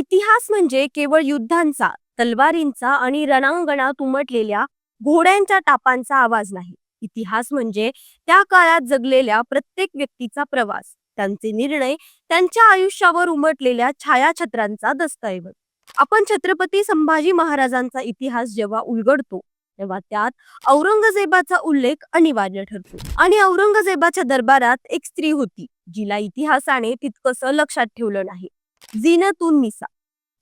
इतिहास म्हणजे केवळ युद्धांचा तलवारींचा आणि रणांगणात उमटलेल्या घोड्यांच्या टापांचा आवाज नाही. इतिहास म्हणजे त्या काळात जगलेल्या प्रत्येक व्यक्तीचा प्रवास त्यांचे निर्णय त्यांच्या आयुष्यावर उमटलेल्या छायाछत्रांचा दस्तऐवज. आपण छत्रपती संभाजी महाराजांचा इतिहास जेव्हा उलगडतो तेव्हा त्यात औरंगजेबाचा उल्लेख अनिवार्य ठरतो. आणि औरंगजेबाच्या दरबारात एक स्त्री होती जिला इतिहासाने तितकस लक्षात ठेवलं नाही. झीनतुन निसा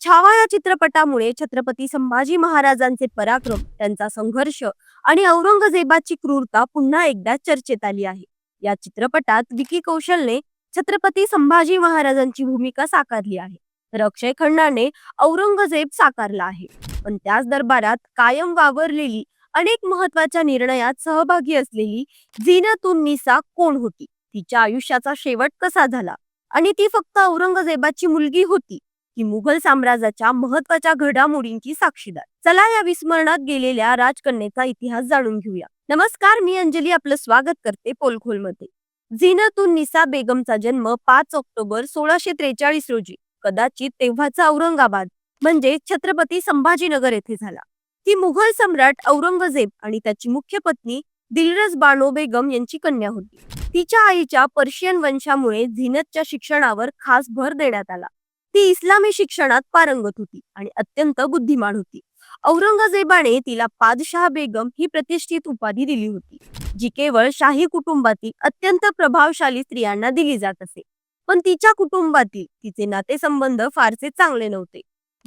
छावा या चित्रपटामुळे छत्रपती संभाजी महाराजांचे पराक्रम त्यांचा संघर्ष आणि औरंगजेबाची क्रूरता पुन्हा एकदा चर्चेत आली आहे. या चित्रपटात विकी कौशलने छत्रपती संभाजी महाराजांची भूमिका साकारली आहे. तर अक्षय खन्नाने औरंगजेब साकारला आहे. पण त्याच दरबारात कायम वावरलेली अनेक महत्त्वाच्या निर्णयात सहभागी असलेली झीनतुन निसा कोण होती? तिच्या आयुष्याचा शेवट कसा झाला? आणि ती फक्त औरंगजेबाची मुलगी होती की मुघल साम्राज्याच्या महत्त्वाच्या घडामोडींची साक्षीदार चला या विस्मरणात गेलेल्या राजकन्येचा इतिहास जाणून घेऊया. नमस्कार मी अंजली आपलं स्वागत करते पोलखोलमध्ये. झिनतून निसा बेगमचा जन्म पाच ऑक्टोबर सोळाशे त्रेचाळीस रोजी. कदाचित तेव्हाचा औरंगाबाद म्हणजे छत्रपती संभाजीनगर येथे झाला. ती मुघल सम्राट औरंगजेब आणि त्याची मुख्य पत्नी दिलरस बानो बेगम यांची कन्या होती. तिच्या आईच्या पर्शियन वंशामुळे झिनतच्या शिक्षणावर खास भर देण्यात आला. ती इस्लामी शिक्षणात पारंगत होती आणि अत्यंत बुद्धिमान होती. औरंगजेबाने तिला पादशाह बेगम ही प्रतिष्ठित उपाधी दिली होती जी केवळ शाही कुटुंबातील अत्यंत प्रभावशाली स्त्रियांना दिली जात असे. पण तिच्या कुटुंबातील तिचे नातेसंबंध फारसे चांगले नव्हते.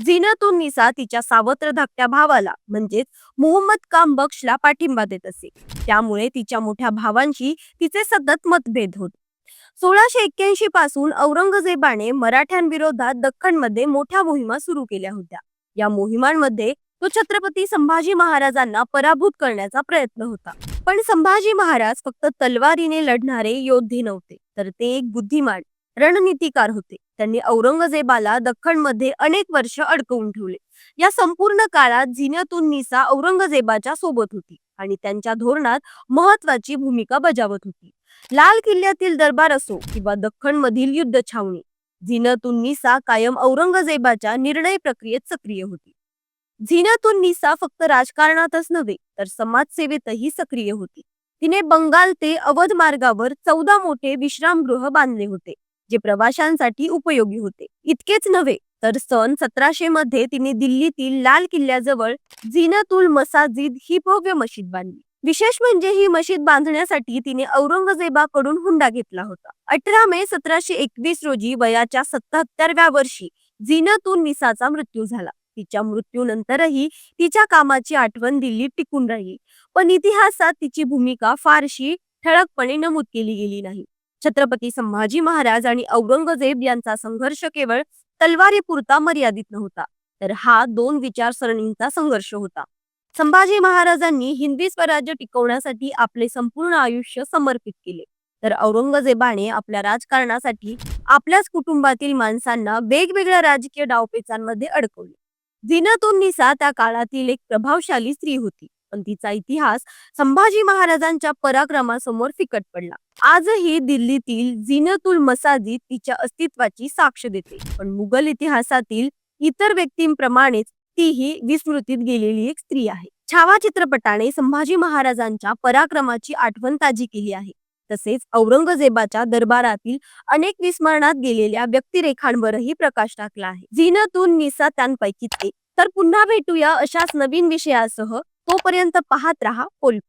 झीनतुन निसा तिच्या सावत्र धाकट्या भावाला म्हणजेच मोहम्मद काम बक्षला पाठिंबा देत असे. त्यामुळे तिच्या मोठ्या भावांशी तिचे सतत मतभेद होत. सोळाशे एक्क्याऐंशी पासून औरंगजेबाने मराठ्यांविरोधात दख्खनमध्ये मोठ्या मोहिमा सुरू केल्या होत्या. या मोहिमांमध्ये तो छत्रपती संभाजी महाराजांना पराभूत करण्याचा प्रयत्न होता. पण संभाजी महाराज फक्त तलवारीने लढणारे योद्धे नव्हते तर ते एक बुद्धिमान रणनीतिकार होते. त्यांनी औरंगजेबाला दख्खनमध्ये अनेक वर्ष अडकवून ठेवले. या संपूर्ण काळात झिनतुन निसा औरंगजेबाच्या सोबत होती आणि त्यांच्या धोरणात महत्वाची भूमिका बजावत होती. लाल किल्ल्यातील दरबार असो किंवा दख्खन मधील युद्ध छावणी झिनतून निसा कायम औरंगजेबाच्या निर्णय प्रक्रियेत सक्रिय होती. झिनतून निसा फक्त राजकारणातच नव्हे तर समाजसेवेतही सक्रिय होती. तिने बंगाल ते अवध मार्गावर चौदा मोठे विश्रामगृह बांधले होते. जे प्रवाशांसाठी उपयोगी होते. इतकेच नव्हे तर सन सतराशे मध्ये तिने दिल्लीतील लाल किल्ल्याजवळ झिनतुल मसाजिद ही भव्य मशीद बांधली. विशेष म्हणजे ही मशीद बांधण्यासाठी तिने औरंगजेबाकडून हुंडा घेतला होता. अठरा मे सतराशे एकवीस रोजी वयाच्या सत्याहत्तरव्या वर्षी झिनतुन निसाचा मृत्यू झाला. तिच्या मृत्यूनंतरही तिच्या कामाची आठवण दिल्लीत टिकून राहिली. पण इतिहासात तिची भूमिका फारशी ठळकपणे नमूद केली गेली नाही. छत्रपती संभाजी महाराज आणि औरंगजेब यांचा संघर्ष केवळ तलवारीपुरता मर्यादित नव्हता तर हा दोन विचारसरणींचा संघर्ष होता. संभाजी महाराजांनी हिंदी स्वराज्य टिकवण्यासाठी आपले संपूर्ण आयुष्य समर्पित केले तर औरंगजेबाने आपल्या राजकारणासाठी आपल्याच कुटुंबातील माणसांना वेगवेगळ्या राजकीय डावपेचांमध्ये अडकवले. झिनतुन निसा त्या काळातील एक प्रभावशाली स्त्री होती. पण तिचा इतिहास संभाजी महाराजांच्या पराक्रमासमोर फिकट पडला. आजही दिल्लीतील झिनतुल मसाजिद तिच्या अस्तित्वाची साक्ष देते. पण मुघल इतिहासातील इतर व्यक्तींप्रमाणेच तीही विस्मृतीत गेलेली एक स्त्री आहे. छावा चित्रपटाने संभाजी महाराजांच्या पराक्रमाची आठवण ताजी केली आहे. तसेच औरंगजेबाच्या दरबारातील अनेक विस्मरणात गेलेल्या व्यक्तिरेखांवरही प्रकाश टाकला आहे. झिनतुन निसा त्यांपैकीच एक तर पुन्हा भेटूया अशाच नवीन विषयासह तोपर्यंत पाहत रहा पोल